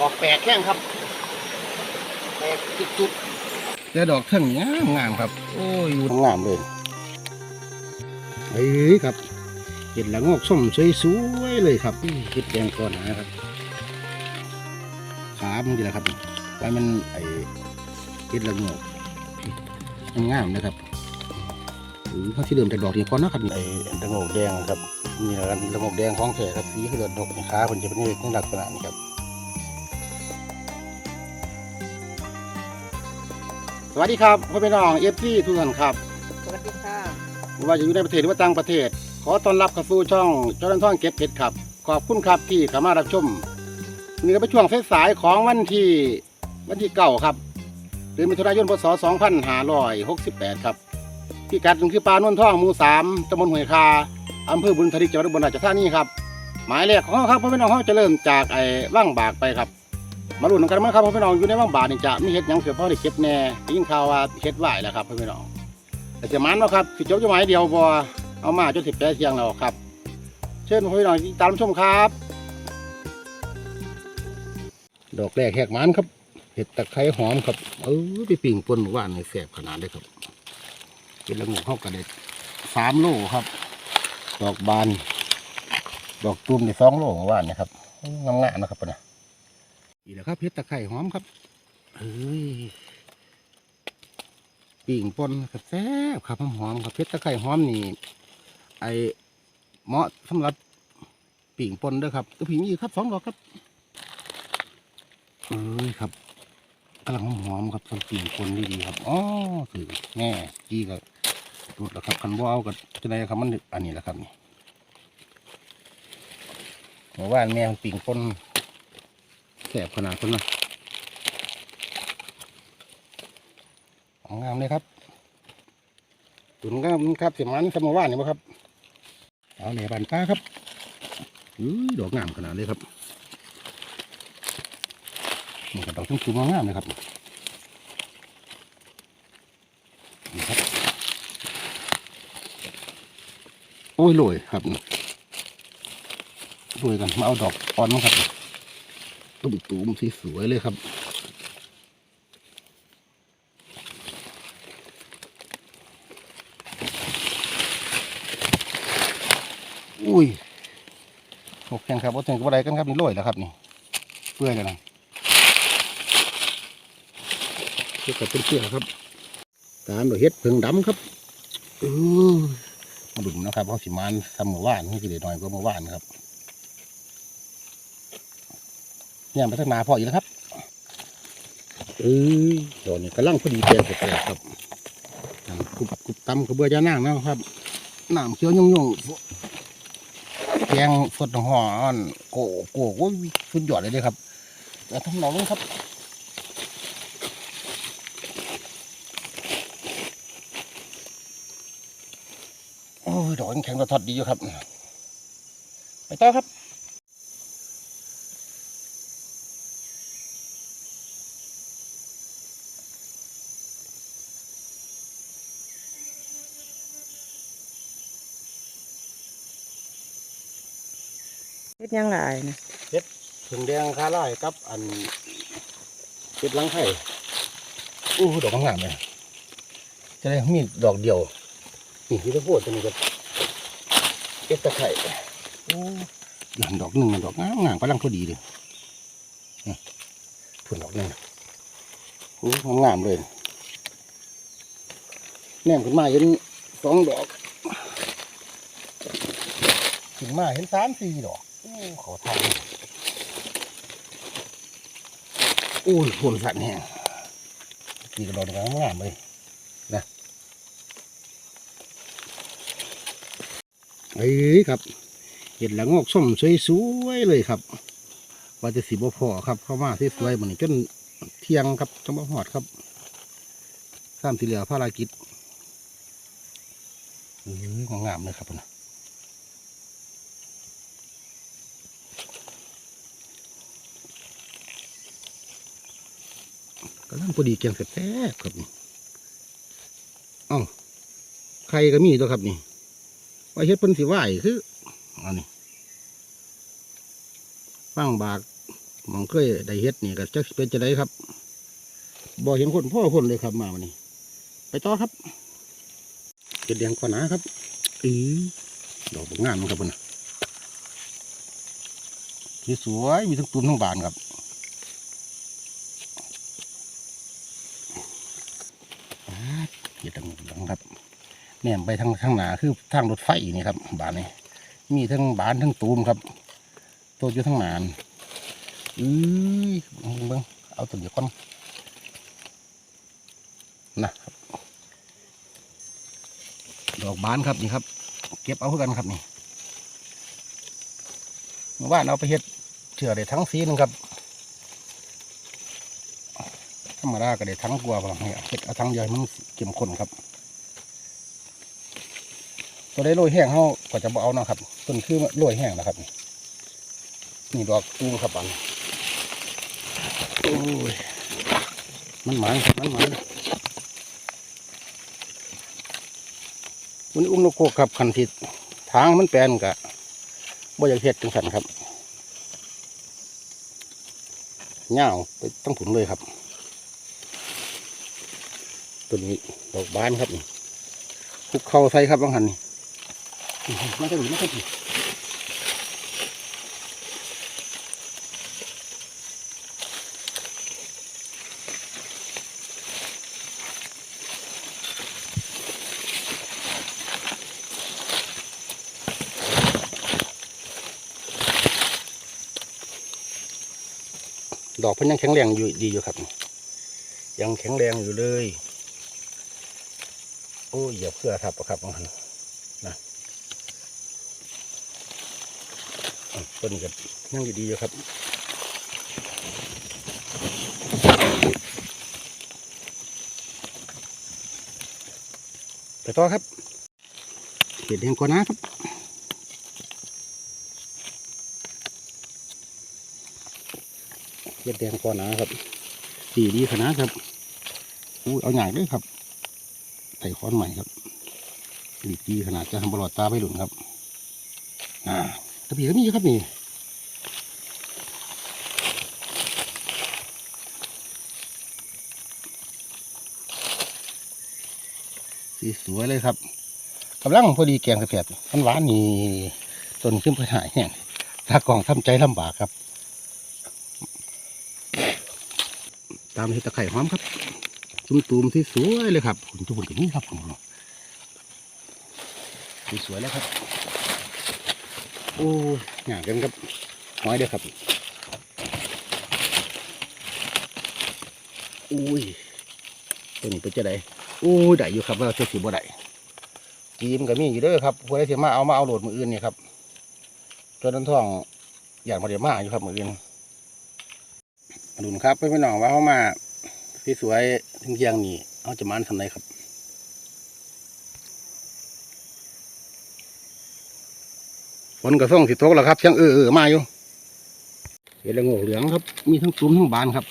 ดอกแปลกแข้งครับแปลกจุดๆแต่ดอกเท่งงามงามครับ โอ้ยอยู่งามเลยเฮ้ยครับ เห็ดละงอกส้มสวยๆเลยครับเห็ดแดงก่อนนะครับขามันดีแหละครับไว้มันไอเห็ดละงอกงามๆนะครับหรือเขาที่เดิมจากดอกนี้ก่อนนะครับไอละงอกแดงครับนี่แหละครับละงอกแดงของแท้ครับสีคือเลือดดอกขาเป็นจะเป็นในลักษณะนี้ครับ วัสดีครับพ่อพี่น้องเอฟซีทุกท่านครับสวัสดีค่ะไม่ว่าจะอยู่ในประเทศหรือว่าต่างประเทศ ขอต้อนรับเข้าสู่ช่องเจ้าหน้าท่องเก็บเห็ดครับขอบคุณครับที่เข้ามารับชมนี่ก็เป็นช่วงสายๆของวันที่วันที่เก้าครับเดือนมิถุนายนพศ 2568 ครับพิกัดหนึ่งคือปลานวลท่องหมู่สามตำบลห้วยคาอำเภอบุญทริกจังหวัดอุบลราชธานีครับ หมายเลขของเขาครับพ่อพี่น้องเขาจะเริ่มจากไอ้ว่างบากไปครับ มาลุ้นกันมั้งครับพ่อพี่น้องอยู่ในว่างบากนี่จะมีเห็ดยังเสือพ่อได้เก็บแน่ได้ยินข่าวว่าเห็ดไหวแล้วครับพ่อพี่น้องแต่จะมันว่าครับสิจบจะหมายเดียวบอเอามาจนสิบแปดเทียงแล้วครับ เชิญพี่น้องตามชมครับ ดอกแรกแหกมันครับ เห็ดตะไคร้หอมครับ เออไปปิ่งปนหมู่บ้านในแสบขนาดเลยครับเป็นละงูเข้ากระเด็ดสามโลครับ ดอกบาน ดอกตูมในสองโลหมู่บ้านนะครับงามๆนะครับปะนะ นี่แหละครับเห็ดตะไคร้หอมครับเอ้ยปิ่งปนครับแซ่บครับหอมๆครับเพชรตะไคร้หอมนี่ไอเหมาะสำหรับปิ่งปนด้อครับตัวผิงนี่ครับสองดอกครับเอ้ยครับกำลังหอมครับสำปิ่งปนดีๆครับอ๋อคือแง่จีก็ตัวแล้วครับคันบ่เอากับจะได้ครับมันอันนี้แหละครับนี่หมู่บ้านแม่มันปิ่งปน แซ่บขนาดคนนะของงามเลยครับตุนงามครับเสียมันสมว่านี่บ่ครับ เอาเหนี่ยบานป้าครับอื้อดอกงามขนาดเลยครับนี่ก็ดอกชุ่มๆงามเลยครับนี่ครับ โอ้ยโรยครับโรยกันมาเอาดอกอ่อนมาครับ ตุ้มๆสีสวยเลยครับอุ้ยหกแข่งครับว่าถึงกับอะไรกันครับนี่โรยแล้วครับนี่เปื่อยแล้วนะเพื่อกับเป็นเปื่อยครับตามด้วยเฮ็ดเพิงดำครับเออมาดุมนะครับเพราะสิมานทำหมู่บ้านนี่กี่เด็ดหน่อยก็หมู่บ้านครับ เนี่ยมาตั้งนาพออีกแล้วครับเออดอกนี่กำลังพอดีแปลงแปลกๆครับกุบกุบตำกระเบือยานั่งนะครับน้ำเขียวยุ่งๆแกงสดหอนโกโก้โอ้สุดยอดเลยเลยครับแล้วทั้งน้องครับโอ้ยดอกแข็งกระทอดดีอยู่ครับ ไปต่อครับ เฮ็ดหยังหลายนะถึงแดงคาไล่กับอันเป็ดหลังไข่อู้ดอกงามเลยจะได้มีดอกเดียวนี่ที่ตะโพดตัวนี้ก็เป็ดตะไคร่อู้หลังดอกหนึ่งดอกงามงามกำลังพอดีเลยนี่พุ่นดอกหนึ่งอู้งามๆเลยแนมขึ้นมาเห็นสองดอก ขึ้นมาเห็นสามสี่ดอกอู้ ขอทานอุ้ยฝนสัตว์เนี่ยนี่กระโดดกันงามเลยนะเอ้ยครับ เห็ดละงอกส้มสวยๆเลยครับว่าจะสีบ่พอครับ เข้ามาสวยๆเหมือนจนเที่ยงครับจนบ่หอดครับข้ามที่เหลือภารกิจเอ้ยงามเลยครับนะำลังพอดีแกงแซ่บๆครับนี่เอ้าไข่ก็มีตัวครับนี่ว่าเฮ็ดเพิ่นสิไหวคืออันนี้ฟังบากมองเคยได้เฮ็ดนี่ก็จะเป็นจะได้ครับบ่เห็นคนพ่อคนเลยครับมาวันนี้ ไปต่อครับเก็ดแดงกว่าหนาครับอือดอกบักงามมันครับพุ่นน่ะที่สวยมีทั้งตูมทั้งบานครับอ่าเก็ดดังดังครับ แหนมไปทางทางหนาคือทางรถไฟนี่ครับบานนี้มีทั้งบานทั้งตูมครับ ตัวอยู่ทั้งหนานอือเบิ่งเอาตัวเดียวก่อนนะครับดอกบานครับนี่ครับ เก็บเอาเพื่อกันครับนี่เมื่านเอาไปเฮ็ดเชื่อได้ทั้งสีนึงครับธรรมดาก็ได้ทั้งกลัวพลังเนี่ยเฮ็ดเอาทั้งเดียวให้มันเข้มข้นครับ ตัวได้โรยแห้งเขาก็จะเอาเนาะครับต้นคือโรยแห้งนะครับ นี่ดอกตูมครับปันโอ้ยมันหมานมันหมานมันอุ้มนกโกครับคันทิทางมันแปลนกะบ่อยากเฮ็ดจังสันครับเงาวไปตั้งผุนเลยครับตัวนี้ดอกบานครับนี่คุกเข้าใส่ครับบางหันนี่ มาได้หรือไม่ได้ดอกเพิ่นยังแข็งแรงอยู่ดีอยู่ครับ ยังแข็งแรงอยู่เลย โอ้ยอย่าเพื่อทับอะครับบางหันนะอะ ต้นนี้ก็ยังอยู่ดีอยู่ครับไปต่อครับเห็ดแดงกว่านะครับเห็ดแดงกว่านะครับสีดีขนาดครับอู้เอาอย่างด้วยครับใส่ค้อนใหม่ครับดีดีขนาดจะทำบลอดตาไปหลุนครับ อ่า ตะปีก็มีครับนี่สีสวยเลยครับกำลังพอดีแกงกระเพียดมันหวานนี่ต้นขึ้นไปหายแห้งตากล่องทำใจลำบากครับ ตามเห็ดตะไคร่หอมครับตุ้มตูมที่สวยเลยครับคุณทุกคนกับนี่ครับผมสวยแล้วครับ โอ้ยหยากันครับน้อยเด้อครับอุ้ยตัวนี้เป็นจะไดอุ้ยได้อยู่ครับว่าจะสีบ่ได้จีมก็มีอยู่เด้อครับพวกนี้สิมาเอามาเอาโหลดมืออื่นนี่ครับจนนั้นท่องอย่างมาเดียมาอยู่ครับมืออื่นมาดูนะครับเพื่อนๆน้องว่าเขามาพี่สวยถึงเที่ยงนี่เขาจะมันทำไรครับ ฝนกระส่งสิตกแล้วครับเชียงเออเออมาอยู่เห็ดละงกเหลืองครับ มีทั้งตุ้มทั้งบานครับ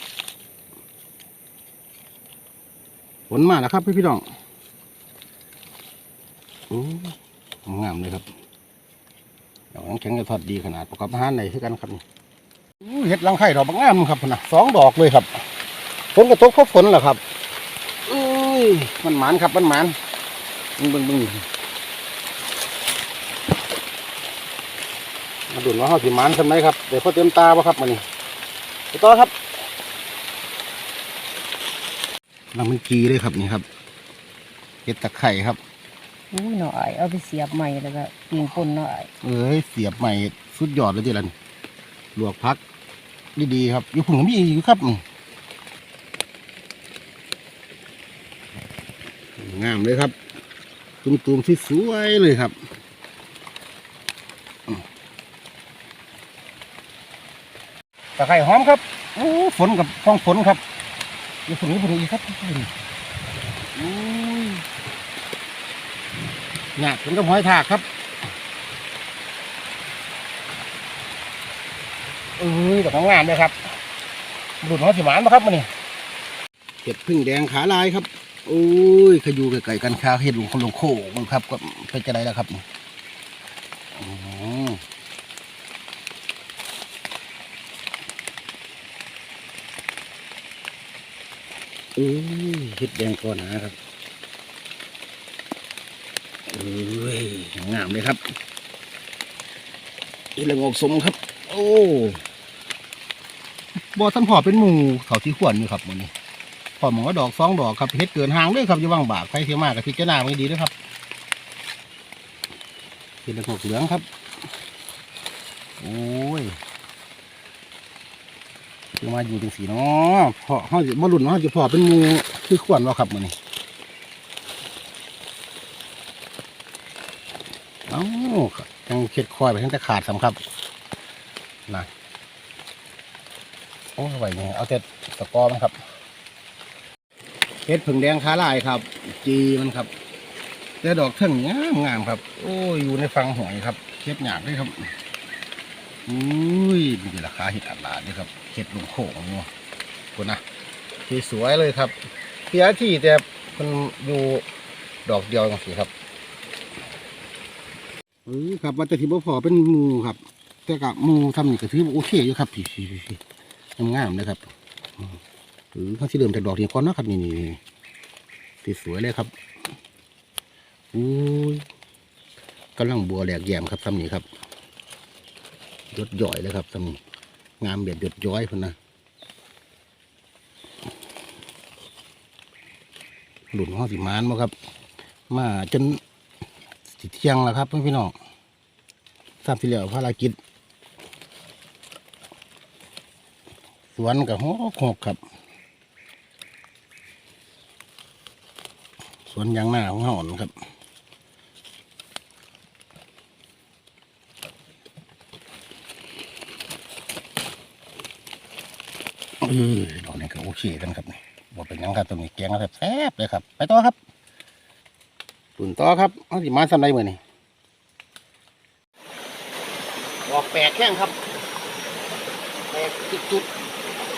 ฝนมาแล้วครับพี่พี่น้องโอ้งามเลยครับดอกแข็งจะทอดดีขนาดประกอบอาหารไหนคือกันครับเห็ดรังไข่ดอกบางงามครับนะสองดอกเลยครับฝนกระตกเพราะฝนเหรอครับอมันหมานครับมันหมานบึ้งบึ้งบึ้ง มาดูว่าเขาสิหมานทำไมครับเดี๋ยวพอเต็มตาบ่ครับมันนี่ไปต่อครับน้ำมันกีเลยครับนี่ครับเห็ดตะไคร่ครับอู้หน่อยเอาไปเสียบใหม่แล้วก็ปิงป่นหน่อยเอ้ยเสียบใหม่สุดยอดเลยทีละนี่ลวกพักดีๆครับอยู่ผุ่งก็มีอีกอยู่ครับอืมงามเลยครับ ตุ้มๆที่สวยเลยครับอืม ตะไคร่หอมครับโอ้ฝนกับฟองฝนครับอยู่ผุ่นี้ผุ่งอีกครับอุ้ยหยาดเป็นกับหอยทากครับเอ้ยดอกงามเลยครับดูดหัวสิหมานปะครับมันนี่เห็ดพึ่งแดงขาลายครับโอ้ยขยูไก่กันคาวเห็ดหลงคนหลงโคมันครับก็เป็นจะได้แล้วครับ อุ้ยเห็ดแดงก่อนนะครับอุ้ยงามเลยครับอีละงอกสมครับ โอ้บอท่านพ่อเป็นหมูเขาที่ขวนอยู่ครับมันนี้พอหมองว่าดอกสองดอกครับเฮ็ดเกินหางด้วยครับอย่าว่างบากใครเที่ยวมากกับพิจารณาไม่ดีด้วยครับเห็ดละงอกเหลืองครับ โอ้ คือมาอยู่ตรงสีเนาะพอเขาจะมาหลุนเขาจะพอเป็นมูคือขวนเราครับมันนี้เอ้ายังเข็ดคอยไปทั้งแต่ขาดสำครับนะโอ้ไหวเนี่ยเอาแต่ตะกอมันครับเห็ดผึ่งแดงขาลายครับ จีมันครับแต่ดอกเท่งงามงามครับ โอ้ยอยู่ในฟังหอยครับเข็ดหยาบเลยครับ อุ้ยมีราคาเห็ดอัดลาดด้วยครับเห็ดหลุงโขงเนาะคุณนะสวยเลยครับเพียที่แต่มันอยู่ดอกเดียวกันสิครับเออครับว่าแต่ที่บ่พอเป็นมูครับ แต่กับมูทำนี่ก็ถือโอเคอยู่ครับพี่พี่พี่งามๆเลยครับอืมเออเขาที่เริ่มจากดอกเดียวก่อนนะครับนี่นี่นี่ที่สวยเลยครับอุ้ยกำลังบัวแหลกแยมครับทำนี่ครับ ยดย่อยเลยครับทำงามแบบยดย้อยพุ่นนะหลุนห้องสิมานมาครับ มาจนสิเที่ยงแล้วครับเพื่อนพี่น้องทราบที่เหลือภารกิจสวนกับหกหกครับ สวนยางหน้าของเฮานครับ เออด อกนี้ก็โอเคกันครับนี่บอกเป็นหยังครับตัวนี้แกงแบบแซ่บเลยครับ ไปต่อครับตุนต่อครับเอาสิมาสำไรมือนี่ดอกแปลกแข้งครับแปลกจุด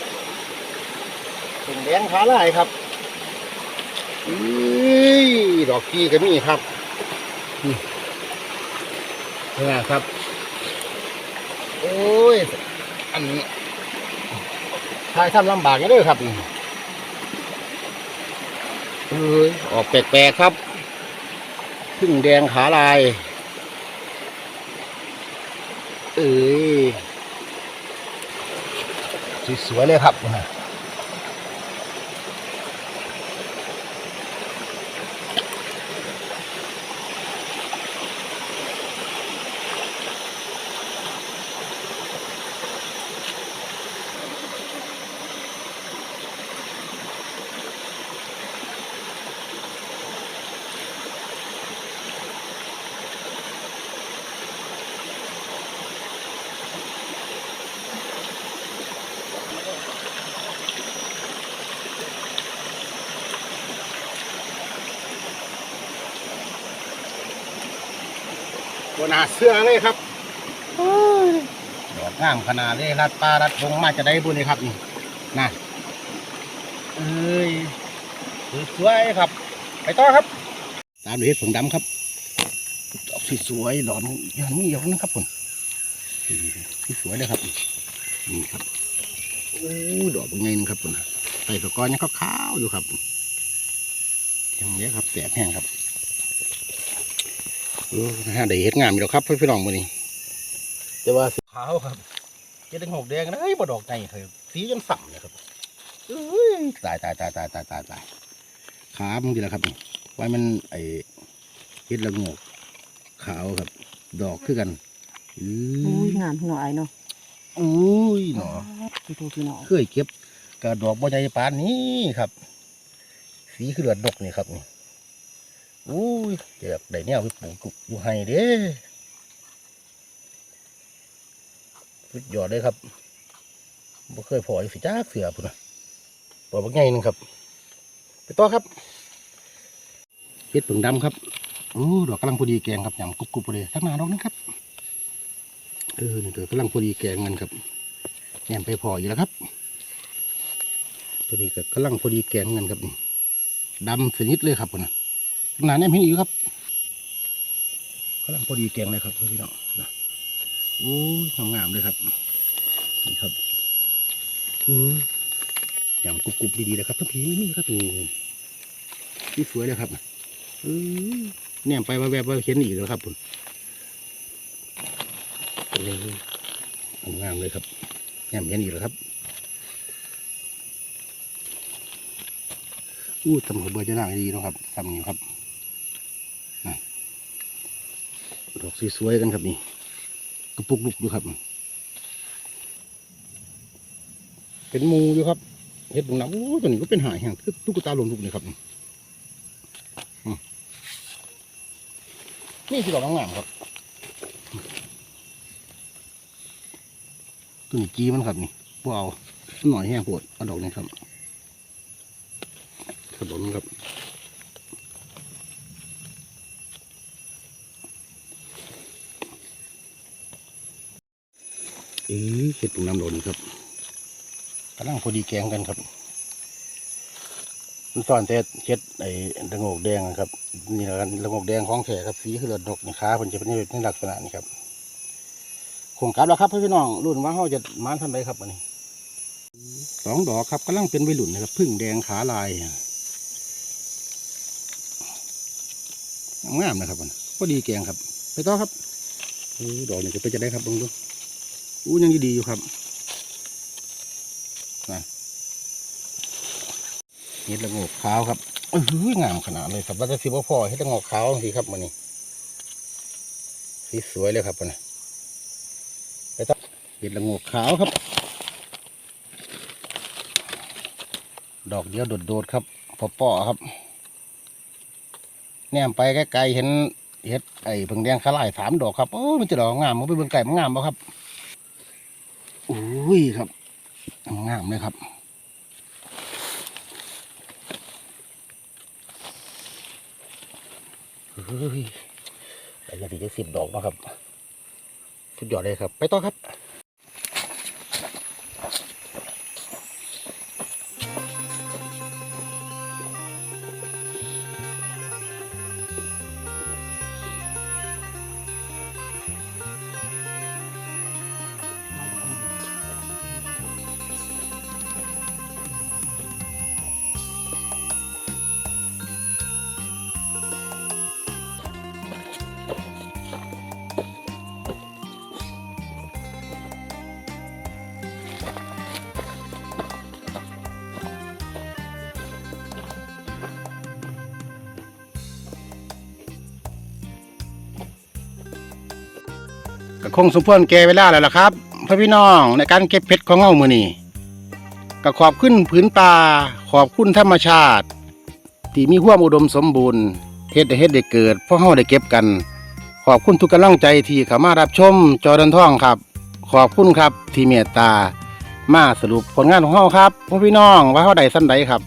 ๆเป็นแดงขาลายครับอุ้ยดอกกี้ก็มีครับนี่นะครับ โอ้ย อันนี้ ทายทำลำบากอยู่เด้วยครับเอ้ยออกแปลกๆครับพึ่งแดงขาลาย เอ้ยสวยๆเลยครับ บนาเสื้อเลยครับดอกงามขนาดเลยรัดปลารัดวงมาจะได้บุญเลยครับนี่นะเอ้ยสวยครับ ไปต่อครับ ตามด้วยเห็ดผงดำครับดอกสวยๆหลอนยังมีอยู่นะครับผมสวยเลยครับนี่ครับโอ้ดอกเป็นไงนึงครับผมใส่ตะกอนยังขาวๆอยู่ครับอย่างนี้ครับแสบแห้งครับ ฮะได้เห็ดงามอยู่แล้วครับพี่น้องมื้อนี้แต่ว่าสีขาวครับเจ็ดถึงหกแดงนะเอ้ยบ่ดอกไงเคยสีจนสั่งเลยครับเอ้ยตายตายตายตายตายตายตายขามึงดีแล้วครับนี่ไว้มันไอเห็ดละโงกขาวครับ ดอกคือกันอือุ้อยงามหน่อยเนาะอุ้ยหนอพี่ตัวพี่น้องเคยเก็บกระดอกบ่ใหญ่ปานนี้ครับ สีคือเลือดดกนี่ครับนี่ อุ้ยเดี๋ยวได้แนวไปปลูกอยู่ให้เด้สุดยอดเลยครับบ่เคยพออีกสิจ้าเสือพุ่นนะปล่อยบักใหญ่หนึงครับ ไปต่อครับเฮ็ดผึ่งดำครับโอ้ดอกกำลังพอดีแกงครับอย่างกรุบกรุบเลยทักหนาดอกนึงครับเออนี่เดี๋ยวกำลังพอดีแกงเงินครับแหนมไปพออยู่แล้วครับ ตัวนี้ก็กำลังพอดีแกงเงินครับนี่ดำสนิทเลยครับพุ่นนะ หนาแนมเห็นอีกครับกำลังพอดีแกงเลยครับพี่น้องนะโอ้ยงามๆเลยครับ นี่ครับอือยำกรุบๆดีๆนะครับทั้งผีนี่ครับนี่ที่สวยเลยครับเออเนี่ยไปว่าแวบว่าเห็นอีกแล้วครับผมเอองามเลยครับแง่มเห็นอีกแล้วครับอู้ตำรวจเบอร์จะน่าดีนะครับทำอยู่ครับน่ะดอก สวยๆกันครับนี่กระปุกลุกอยู่ครับ เป็นหมูอยู่ครับเห็ดบุงน้ำโอ้ยตัวนี้ก็เป็นหายแห่งคือตุ๊กตาลมลุกนี่ครับอืมนี่คือดอกงามๆครับตัวนี้จีมันครับนี่พวกเอาหน่อยแห้งโปวดเอาดอกนี้ครับขนมครับ เออเห็ดบุงน้ำโดนครับกำลังพอดีแกงกันครับมันซ่อนแต่เช็ดไอ้ระงกแดงครับนี่ละกันระงกแดงของแท้ครับสีคือเลือดกนี่ขาเพิ่นจะเป็นในลักษณะนี้ครับคงกลับแล้วครับพี่น้องรุ่นว่าเขาจะมานทำไรครับอันนี้สองดอกครับกำลังเป็นวัยรุ่นนะครับพึ่งแดงขาลายงามนะครับมันพอดีแกงครับ ไปต่อครับดอกนี่จะไปจะได้ครับลองดู อู้ยังดีอยู่ครับเห็ดละโงกขาวครับเอ้ยงามขนาดเลยครับว่าจะสิบ่พอเห็ดละโงกขาวสิครับมันนี่สีสวยเลยครับมันน่ไปต่อเห็ดละโงกขาวครับ ดอกเดียวโดดๆครับปอๆครับแนมไปไกลๆเห็นเห็ดไอ้เพิ่งแดงขาลายสามดอกครับโอ้มันจะดอกงามมันไปเบิ่งไก่มันงามบ่ครับ อุ้ยครับงามเลยครับเฮ้ยแต่ยังถึงสิบดอกนาะครับสุดยอดเลยครับ ไปต่อครับ ก็คงสมควรแก่เวลาแล้วล่ะครับพ่อพี่น้องในการเก็บเพชรของเงามือนี่ก็ขอบขึ้นผืนป่าขอบคุณธรรมชาติ ที่มีควมอุดมสมบูรณ์เฮ็ดให้เฮ็ดได้เกิดเพราะเฮาได้เก็บกัน ขอบคุณทุกกำลังใจที่เข้ามารับชมจอดันท่องครับ ขอบคุณครับที่เมตตา มาสรุปผลงานของเฮาครับพ่อพี่น้องว่าเฮาได้สั้นใดครับ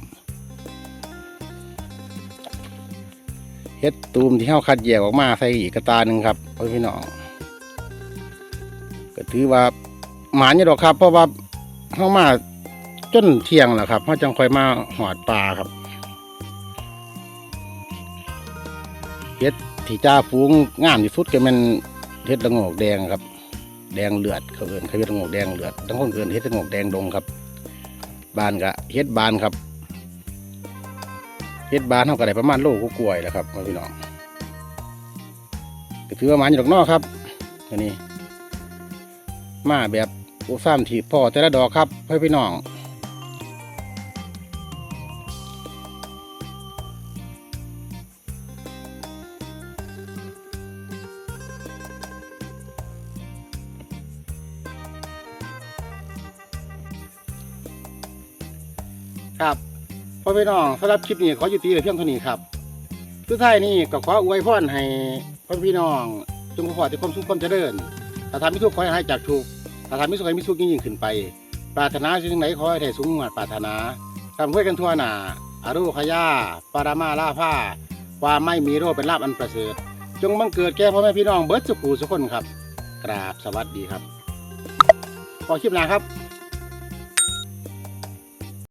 เฮ็ดตูมที่เฮาคัดแยกออกมาใส่อีกกระตาหนึ่งครับพ่อพี่น้อง ถือว่าหมานี่ยดอกครับ เพราะว่าเข้ามาจนเที่ยงแหละครับเขาจังค่อยมาหอดปลาครับเฮ็ดที่จ้าฟูงงามที่สุดก็แมันเฮ็ดละโงกแดงครับ แดงเลือดเขาเอินเขาเฮ็ดละโงกแดงเลือดทั้งคนเอินเฮ็ดละโงกแดงดงครับบานก็เฮ็ดบานครับเฮ็ดบานเท่าก็ได้ประมาณโลกกล้วยแหละครับพี่น้องก็ถือว่าหมาอยู่ดอกนอกครับอันนี้ มาแบบโอ้ซ้ำที่พ่อแต่ละดอกครับเพื่อพี่น้องครับพ่อพี่น้องสำหรับคลิปนี้ขออยู่ตีแต่เพียงเท่านี้ครับสุดท้ายนี้ก็ขออวยพรให้พ่อพี่น้องจงขอแต่ความสุขความเจริญถ้าทำมิทุกข์ขอให้หายจากทุกข์ ถ้าทำมิสุขให้มิสุขยิ่งยิ่งขึ้นไป ปรารถนาสิ่งไหนขอให้ได้สมหวังปรารถนาทำเพื่อกันทั่วหน้าอารุขยาปารามาลาผ้าความไม่มีโรคเป็นลาบอันประเสริฐ จงบังเกิดแก่พ่อแม่พี่น้องเบิร์ดสุขูสุขคนครับ กราบสวัสดีครับ ขอคลิปหน้าครับ